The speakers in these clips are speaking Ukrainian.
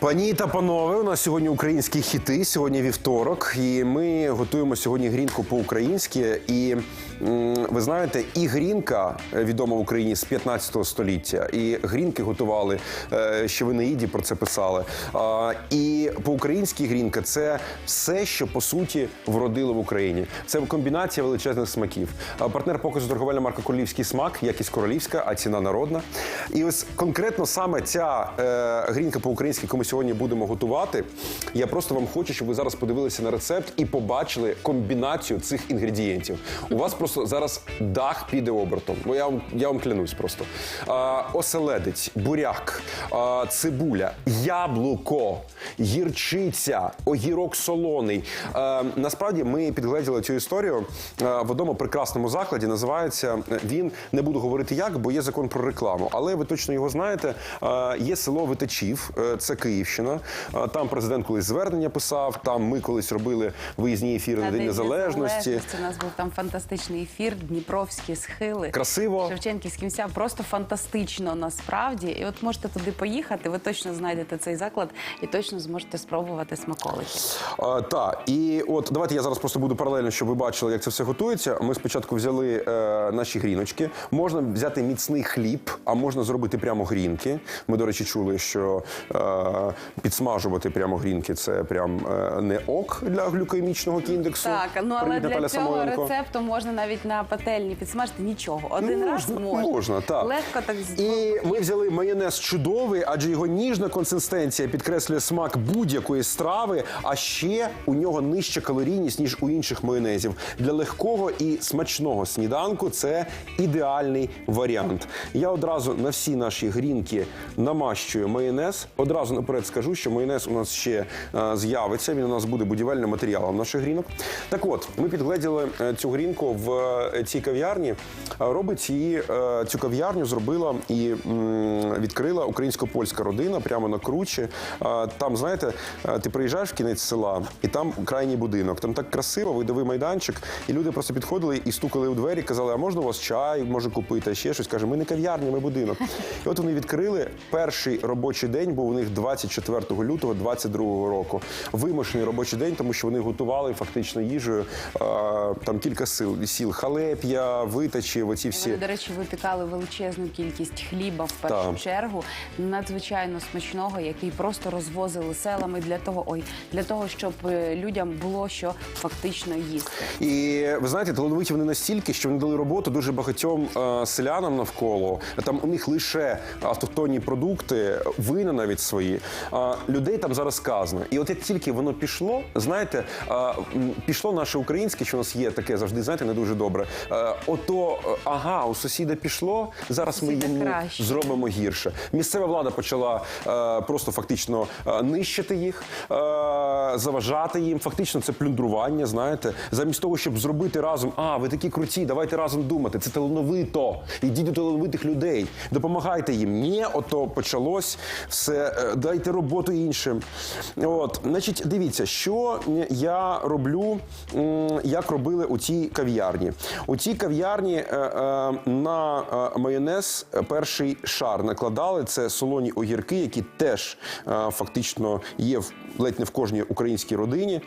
Пані та панове, у нас сьогодні українські хіти. Сьогодні вівторок, і ми готуємо сьогодні грінку по-українськи. І ви знаєте, і грінка е, відома в Україні з 15 століття, і грінки готували е, ще в Енеїді про це писали. І по-українськи грінка це все, що по суті вродило в Україні. Це комбінація величезних смаків. Партнер показу торговельна марка Королівський смак, якість королівська, а ціна народна. І ось конкретно саме ця е, грінка по-українськи, яку ми сьогодні будемо готувати. Я просто вам хочу, щоб ви зараз подивилися на рецепт і побачили комбінацію цих інгредієнтів. У вас просто зараз дах піде обертом. Бо я вам, я вам клянусь просто. А, оселедець, буряк, а, цибуля, яблуко, гірчиця, огірок солоний. А, насправді ми підгледіли цю історію а, в одному прекрасному закладі. Називається він не буду говорити як, бо є закон про рекламу, але ви точно його знаєте. А, Є село Витачів, е, це Київщина. А, Там президент колись звернення писав. Там ми колись робили виїзні ефіри на День Незалежності. У нас був там фантастичний ефір, Дніпровські схили. Красиво. Шевченківські місця просто фантастично насправді. І от можете туди поїхати, ви точно знайдете цей заклад і точно зможете спробувати смаколики. А, та і от давайте я зараз просто буду паралельно, щоб ви бачили, як це все готується. Ми спочатку взяли е, наші гріночки. Можна взяти міцний хліб, а можна зробити прямо грінки. Ми, до речі, чули, що е, підсмажувати прямо грінки це прям е, не ок для глюкемічного індексу. Так, ну але Привіт, для Наталя цього Самойленко. рецепту можна навіть на пательні підсмажити нічого. Один раз Можна, можна. можна, так. Легко так з- І ми взяли майонез чудовий, адже його ніжна консистенція підкреслює смак будь-якої страви, а ще у нього нижча калорійність, ніж у інших майонезів. Для легкого і смачного сніданку це ідеальний варіант. Я одразу на всі наші грінки намащую майонез. Одразу наперед скажу, що майонез у нас ще е, з'явиться. Він у нас буде будівельним матеріалом наших грінок. Так от, ми підгледіли е, цю грінку в е, цій кав'ярні. Робить її цю кав'ярню зробила і відкрила українсько-польська родина прямо на кручі. Там, знаєте, е, ти приїжджаєш в кінець села, і там крайній будинок. Там так красиво, видовий майданчик, і люди просто підходили і стукали у двері, казали: а можна у вас чай, може купити, а ще щось. Каже, ми не кав'ярня, ми будинок. І от вони відкрили перший робочий день, був у них 24 лютого 22 року. Вимушений робочий день, тому що вони готували фактично їжею е, там кілька сил сіл халеп'я, витачів, оці всі. Вони, до речі, випікали величезну кількість хліба в першу Так. чергу, надзвичайно смачного, який просто розвозили селами для того, ой, для того, щоб е, людям було що фактично їсти. І ви знаєте, талановиті вони настільки, що вони дали роботу дуже багатьом е, селянам навколо. Там у них лише автохтонні продукти, вина навіть свої. А людей там зараз сказано. І от як тільки воно пішло, знаєте, е, пішло наше українське, що у нас є таке завжди, знаєте, не дуже добре. Е, ото, е, ага, у сусіда пішло. Зараз ми йому краще. зробимо гірше. Місцева влада почала е, просто фактично е, нищити їх, е, заважати їм. Фактично, це плюндрування. Знаєте, замість того, щоб зробити разом. А, ви такі круті, давайте разом думати. Це талановито. Ідіть до талановитих людей, допомагайте їм. Ні, ото почалось все. е, Дайте роботу іншим. От, значить, дивіться, що я роблю, як робили у цій кав'ярні. У цій кав'ярні е, на майонез перший шар накладали. Це солоні огірки, які теж е, фактично є в ледь не в кожній українській родині.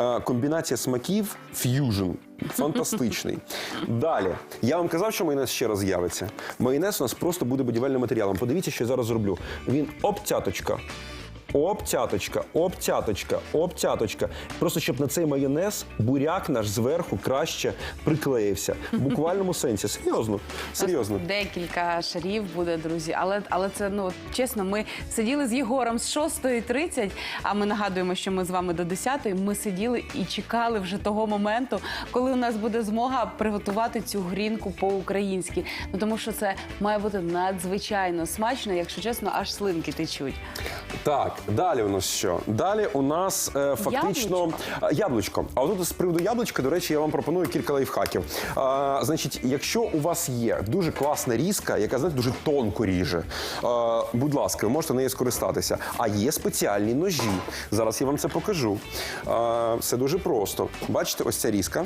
Е, Комбінація смаків ф'южн. Фантастичний. Далі. Я вам казав, що майонез ще раз з'явиться. Майонез у нас просто буде будівельним матеріалом. Подивіться, що я зараз зроблю. Він обцяточка. Обцяточка, обцяточка, обцяточка. Просто щоб на цей майонез буряк наш зверху краще приклеївся. В буквальному сенсі. Серйозно. Серйозно. Декілька шарів буде, друзі. Але, але це ну чесно, ми сиділи з Єгором з 6.30, а ми нагадуємо, що ми з вами до 10.00. Ми сиділи і чекали вже того моменту, коли у нас буде змога приготувати цю грінку по-українськи. Ну тому що це має бути надзвичайно смачно, якщо чесно, аж слинки течуть. Так, далі у нас що? Далі у нас е, фактично А, яблучко. А отут з приводу яблучка, до речі, я вам пропоную кілька лайфхаків. А, значить, якщо у вас є дуже класна різка, яка знаєте, дуже тонко ріже, а, будь ласка, ви можете нею скористатися. А є спеціальні ножі. Зараз я вам це покажу. А, все дуже просто. Бачите, ось ця різка.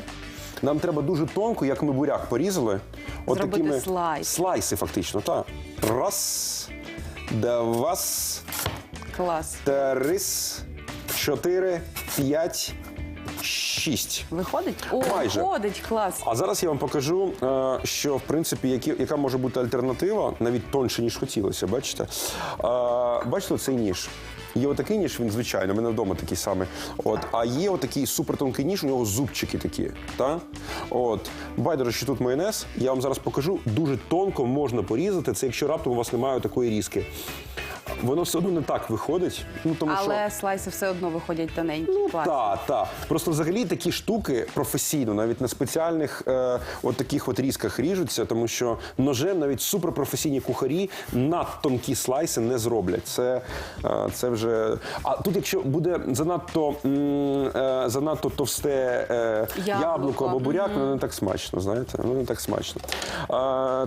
Нам треба дуже тонко, як ми буряк порізали. От Зробити такими слайс. слайси, фактично. Так. Раз, два, Клас. три, чотири, п'ять, шість. Виходить? О, Майже. виходить, клас. А зараз я вам покажу, е, що в принципі які, яка може бути альтернатива, навіть тонше, ніж хотілося. Бачите? Е, Бачите, цей ніж. Є отакий ніж, він звичайно, в мене вдома такий самий. От, а є отакий супертонкий ніж, у нього зубчики такі. Та? От. Байдуже, що тут майонез. Я вам зараз покажу. Дуже тонко можна порізати. Це якщо раптом у вас немає такої різки. Воно все одно не так виходить. Ну, тому що... Але слайси все одно виходять тоненькі. Ну, так, так. Просто взагалі такі штуки професійно, навіть на спеціальних е, от таких от різках ріжуться, тому що ножем навіть суперпрофесійні кухарі надтонкі слайси не зроблять. Це, е, це вже. А тут, якщо буде занадто, м, е, занадто товсте е, Яблуко. яблуко або буряк, воно не так смачно, знаєте? Воно не так смачно. Е,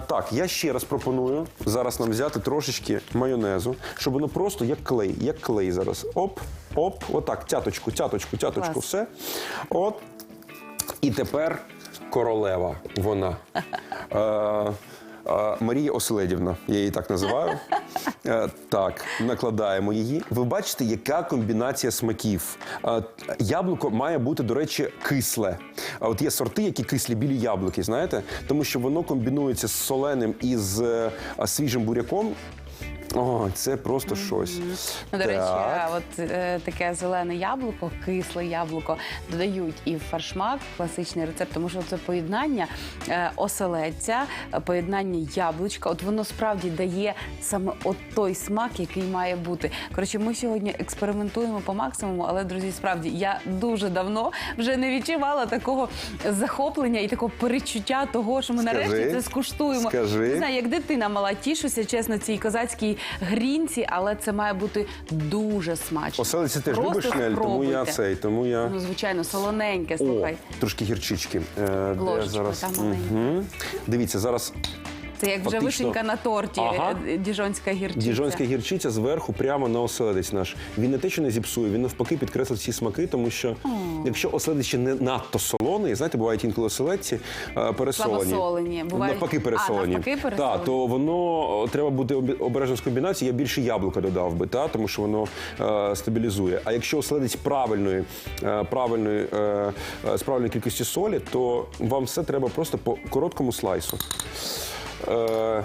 так, я ще раз пропоную зараз нам взяти трошечки майонезу, щоб воно просто як клей, як клей зараз. Оп, оп, отак, тяточку, тяточку, тяточку, Клас. все. От. І тепер королева вона. Е, е, Марія Оселедівна, я її так називаю. Е, Так, накладаємо її. Ви бачите, яка комбінація смаків. Е, Яблуко має бути, до речі, кисле. А от є сорти, які кислі білі яблуки, знаєте, тому що воно комбінується з соленим і з е, свіжим буряком. О, це просто щось. Ну, до речі, Так. от е, таке зелене яблуко, кисле яблуко додають і в фаршмак, класичний рецепт, тому що це поєднання е, оселедця, е, поєднання яблучка. От воно справді дає саме от той смак, який має бути. Коротше, ми сьогодні експериментуємо по максимуму, але друзі, справді я дуже давно вже не відчувала такого захоплення і такого перечуття того, що ми Скажи. нарешті це скуштуємо. Скажи. Не знаю, як дитина мала тішуся, чесно, цій козацькій грінці, але це має бути дуже смачно. Оселиці теж Просто любиш Нель, тому я спробуйте. цей, тому я. Ну, звичайно, солоненьке, О, слухай. трошки гірчички. Е, де Ложечку зараз? там маленьку. Мгм. Дивіться, зараз Це як вже фактично- вишенька на торті, Ага. е, діжонська гірчиця. діжонська гірчиця зверху прямо на оселедець наш. Він не те, що не зіпсує, він навпаки підкреслить всі смаки, тому що якщо оселедець ще не надто солоний, знаєте, бувають інколи оселедці е, пересолені. Слабосолені, бувають- Навпаки А, пересолені. навпаки пересолені. Так, то воно треба бути обі- обережно з комбінацією. Я більше яблука додав би, та, тому що воно е, стабілізує. А якщо оселедець правильної, е, правильної, е, е, з правильної кількості солі, то вам все треба просто по короткому слайсу. Е,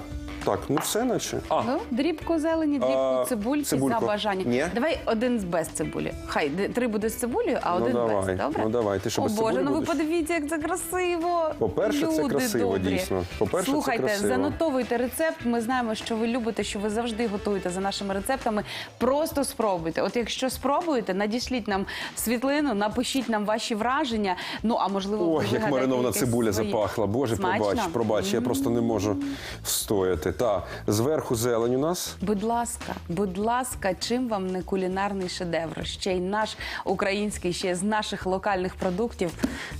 так, ну все наче. А, Ну, дрібку зелені, дрібку А, цибульки цибульку. за бажання. Ні? Давай один з без цибулі. Хай д- три буде з цибулею, а Ну, один давай. без. Добре? Ну, давай. Ти що, О без Боже, цибулі ну ви будеш? подивіться, як це красиво. По-перше, це Люди красиво, добрі. дійсно. По-перше, це Слухайте, красиво. занотовуйте рецепт. Ми знаємо, що ви любите, що ви завжди готуєте за нашими рецептами. Просто спробуйте. От якщо спробуєте, надішліть нам світлину, напишіть нам ваші враження. Ну а можливо, ви Ой, як вигадаєте маринована якесь цибуля своє. запахла. Боже, Смачно? пробач, пробач, я просто не можу встояти. Та, зверху зелень у нас. Будь ласка, будь ласка, чим вам не кулінарний шедевр? Ще й наш український, ще з наших локальних продуктів.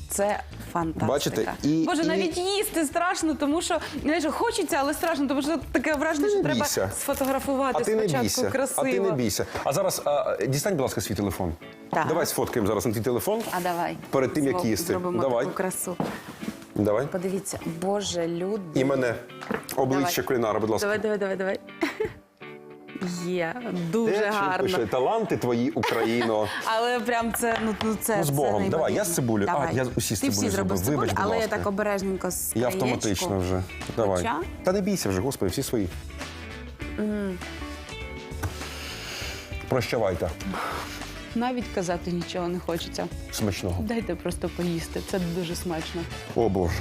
Це фантастика. Бачите, і- Боже, і- навіть їсти страшно, тому що знаєш, хочеться, але страшно, тому що таке враження, що треба бійся. сфотографувати А ти не спочатку бійся. красиво. А ти не бійся. А зараз а, дістань, будь ласка, свій телефон. Так. Давай сфоткаємо зараз на твій телефон. А давай Перед тим, як їсти. Зробимо Давай. таку красу. Давай. Подивіться, Боже, люди. І мене. Обличчя Давай. кулінара, будь ласка. Давай, давай, давай, давай. Є, дуже чи гарно. пише таланти твої, Україно. Але прям це ну, ну це Ну, з це Богом. Давай, я з цибулею. А, я усі з Ти всі цибулею зробив з зробив. цибулі, Вибач, будь але я ласка. так обережненько з Я краєчку. автоматично вже. Давай. Хоча? Та не бійся вже, господи, всі свої. Прощавайте. Навіть казати нічого не хочеться. Смачного. Дайте просто поїсти. Це дуже смачно. О Боже.